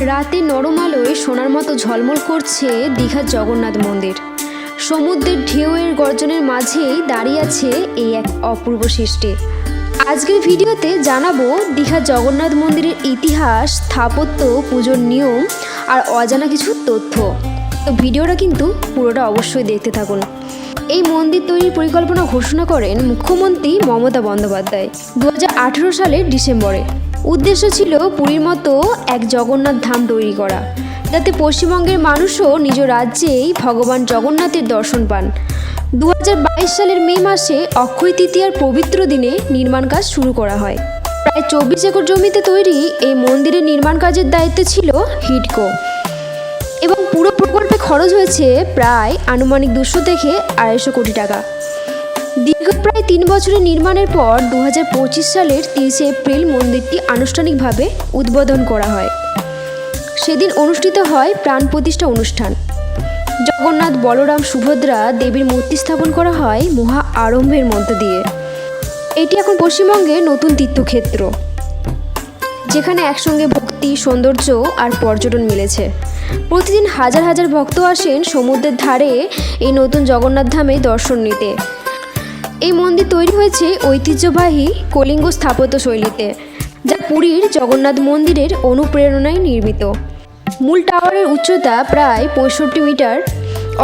রাতে নরম আলোয় সোনার মতো ঝলমল করছে দীঘার জগন্নাথ মন্দির। সমুদ্রের ঢেউয়ের গর্জনের মাঝেই দাঁড়িয়ে আছে এই এক অপূর্ব সৃষ্টি। আজকের ভিডিওতে জানাব দীঘার জগন্নাথ মন্দিরের ইতিহাস, স্থাপত্য, পুজোর নিয়ম আর অজানা কিছু তথ্য। তো ভিডিওটা কিন্তু পুরোটা অবশ্যই দেখতে থাকুন। এই মন্দির তৈরির পরিকল্পনা ঘোষণা করেন মুখ্যমন্ত্রী মমতা বন্দ্যোপাধ্যায় দু হাজার আঠেরো সালের ডিসেম্বরে। উদ্দেশ্য ছিল পুরীর মতো এক জগন্নাথ ধাম তৈরি করা। যাতে পশ্চিমবঙ্গের মানুষও নিজ রাজ্যেই ভগবান জগন্নাথের দর্শন পান। দু হাজার বাইশ সালের মে মাসে অক্ষয় তৃতীয়ার পবিত্র দিনে নির্মাণ কাজ শুরু করা হয়। প্রায় চব্বিশ একর জমিতে তৈরি এই মন্দিরের নির্মাণ কাজের দায়িত্ব ছিল হিডকো এবং পুরো প্রকল্পে খরচ হয়েছে প্রায় আনুমানিক দুশো থেকে আড়াইশো কোটি টাকা। দীর্ঘ প্রায় তিন বছরের নির্মাণের পর দু হাজার পঁচিশ সালের তিরিশে এপ্রিল মন্দিরটি আনুষ্ঠানিকভাবে উদ্বোধন করা হয়। সেদিন অনুষ্ঠিত হয় প্রাণ প্রতিষ্ঠা অনুষ্ঠান। জগন্নাথ বলরাম সুভদ্রা দেবীর মূর্তি স্থাপন করা হয় মহা আরম্ভের মধ্য দিয়ে। এটি এখন পশ্চিমবঙ্গের নতুন তীর্থক্ষেত্র, যেখানে একসঙ্গে ভক্তি, সৌন্দর্য আর পর্যটন মিলেছে। প্রতিদিন হাজার হাজার ভক্ত আসেন সমুদ্রের ধারে এই নতুন জগন্নাথ ধামে দর্শন নিতে। এই মন্দির তৈরি হয়েছে ঐতিহ্যবাহী কলিঙ্গ স্থাপত্য শৈলীতে, যা পুরীর জগন্নাথ মন্দিরের অনুপ্রেরণায় নির্মিত। মূল টাওয়ারের উচ্চতা প্রায় পঁয়ষট্টি মিটার,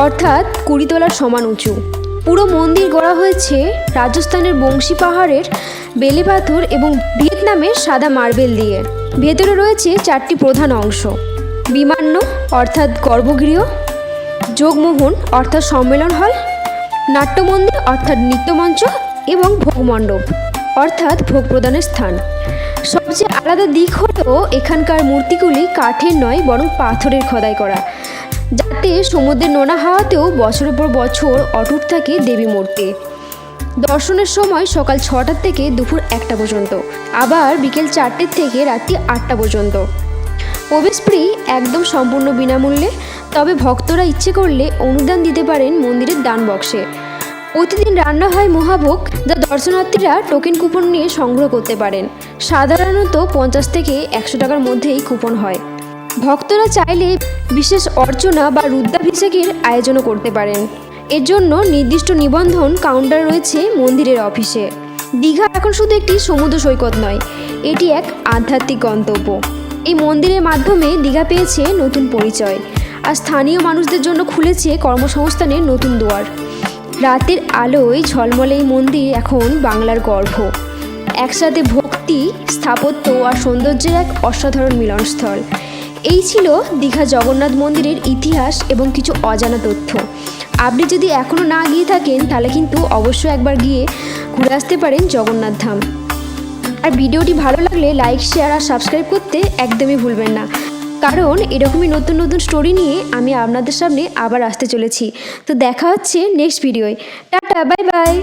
অর্থাৎ কুড়ি কুড়িতলার সমান উঁচু। পুরো মন্দির গড়া হয়েছে রাজস্থানের বংশী পাহাড়ের বেলে পাথর এবং ভিয়েতনামের সাদা মার্বেল দিয়ে। ভেতরে রয়েছে চারটি প্রধান অংশ। বিমান্য, অর্থাৎ গর্ভগৃহ, যোগমোহন, অর্থাৎ সম্মেলন হল, নাট্যমন্দির, অর্থাৎ নৃত্যমঞ্চ এবং ভোগমণ্ডপ, অর্থাৎ ভোগ প্রদানের স্থান। সবচেয়ে আলাদা দিক হলো এখানকার মূর্তিগুলি কাঠের নয়, বরং পাথরের খোদাই করা, যাতে সমুদ্রের নোনা হাওয়াতেও বছরের পর বছর অটুট থাকে দেবী মূর্তি। দর্শনের সময় সকাল ছটার থেকে দুপুর একটা পর্যন্ত, আবার বিকেল চারটের থেকে রাত্রি আটটা পর্যন্ত। প্রবেশ একদম সম্পূর্ণ বিনামূল্যে। তবে ভক্তরা ইচ্ছে করলে অনুদান দিতে পারেন মন্দিরের দান বক্সে। প্রতিদিন রান্না হয় মহাভোগ, যা দর্শনার্থীরা টোকেন কুপন নিয়ে সংগ্রহ করতে পারেন। সাধারণত পঞ্চাশ থেকে একশো টাকার মধ্যেই কুপন হয়। ভক্তরা চাইলে বিশেষ অর্চনা বা রুদ্রাভিষেকের আয়োজনও করতে পারেন। এর জন্য নির্দিষ্ট নিবন্ধন কাউন্টার রয়েছে মন্দিরের অফিসে। দীঘা এখন শুধু একটি সমুদ্র সৈকত নয়, এটি এক আধ্যাত্মিক গন্তব্য। এই মন্দিরের মাধ্যমে দীঘা পেয়েছে নতুন পরিচয় আর স্থানীয় মানুষদের জন্য খুলেছে কর্মসংস্থানের নতুন দুয়ার। রাতের আলোয় ঝলমলে এই মন্দির এখন বাংলার গর্ভ। একসাথে ভক্তি, স্থাপত্য আর সৌন্দর্যের এক অসাধারণ মিলনস্থল। এই ছিল দীঘা জগন্নাথ মন্দিরের ইতিহাস এবং কিছু অজানা তথ্য। আপনি যদি এখনও না গিয়ে থাকেন, তাহলে কিন্তু অবশ্যই একবার গিয়ে ঘুরে আসতে পারেন জগন্নাথ ধাম। আর ভিডিওটি ভালো লাগলে লাইক, শেয়ার আর সাবস্ক্রাইব করতে একদমই ভুলবেন না। কারণ এরকমই নতুন নতুন স্টোরি নিয়ে আমি আপনাদের সামনে আবার আসতে চলেছি। তো দেখা হচ্ছে নেক্সট ভিডিওয় টাটা বাই বাই